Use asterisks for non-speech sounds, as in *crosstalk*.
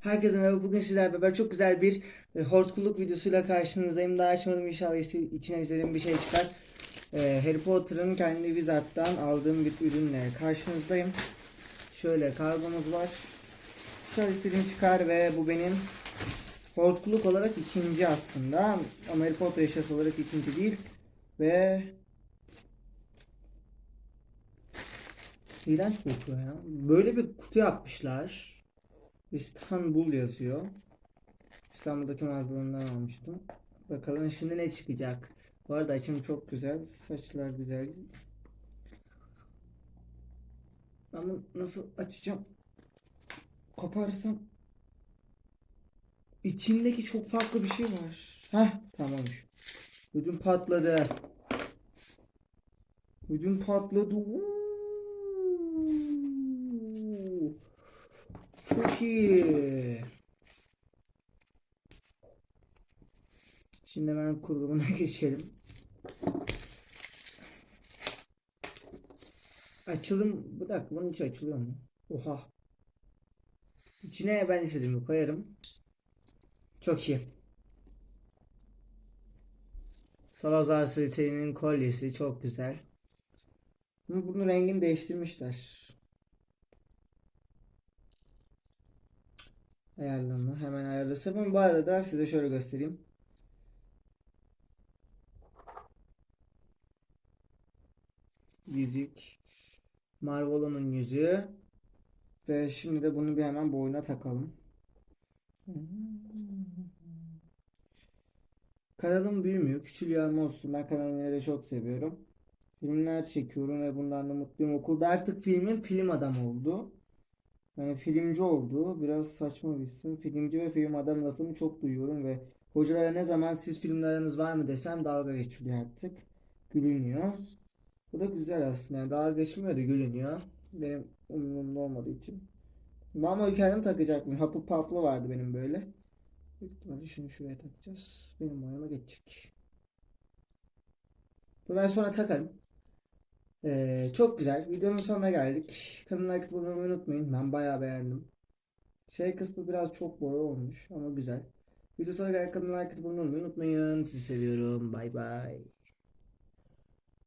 Herkese merhaba. Bugün sizlerle beraber çok güzel bir e, hortkuluk videosuyla karşınızdayım. Daha açmadım inşallah işte içine izlediğim bir şey çıkar. E, Harry Potter'ın kendi Wizard'dan aldığım bir ürünle karşınızdayım. Şöyle kargomuz var. Şöyle istediğim çıkar ve bu benim hortkuluk olarak ikinci aslında. Ama Harry Potter eşyası olarak ikinci değil. Ve İğrenç kokuyor ya. Böyle bir kutu yapmışlar. İstanbul yazıyor. İstanbul'daki mağazalarından almıştım. Bakalım şimdi ne çıkacak. Bu arada açım çok güzel. Saçlar güzel. Ama nasıl açacağım? Koparsam içindeki çok farklı bir şey var. Heh tamammış. Ödüm patladı. Ödüm patladı. Uuu. Çok iyi. Şimdi hemen kurulumuna *laughs* geçelim. Açılım. Bir dakika bunun içi açılıyor mu? Oha. İçine ben istediğimi koyarım. Çok iyi. Salazar Slytherin'in kolyesi çok güzel. Bunun rengini değiştirmişler. Ayarlama hemen ayarlasam. Bu arada size şöyle göstereyim. Yüzük. Marvolo'nun yüzüğü. Ve şimdi de bunu bir hemen boyuna takalım. Kanalım büyümüyor. Küçülüyor ama olsun. Ben kanalımı yine de çok seviyorum. Filmler çekiyorum ve bundan da mutluyum. Okulda artık filmin film adam oldu. Yani filmci oldu. Biraz saçma bir isim. Filmci ve film adam lafını çok duyuyorum ve hocalara ne zaman siz filmleriniz var mı desem dalga geçiliyor artık. Gülünüyor. Bu da güzel aslında. Yani dalga geçmiyor da gülünüyor. Benim umurumda olmadığı için. Ben ama kendim takacaktım. Hapı paflı vardı benim böyle. Büyük ihtimalle şunu şuraya takacağız. Benim boyama geçecek. Ben sonra takarım. Ee, çok güzel. Videonun sonuna geldik. Kanala like atmayı unutmayın. Ben bayağı beğendim. Şey kısmı biraz çok boya olmuş ama güzel. Video sonuna geldik. Kanala like atmayı unutmayın. Sizi seviyorum. Bay bay.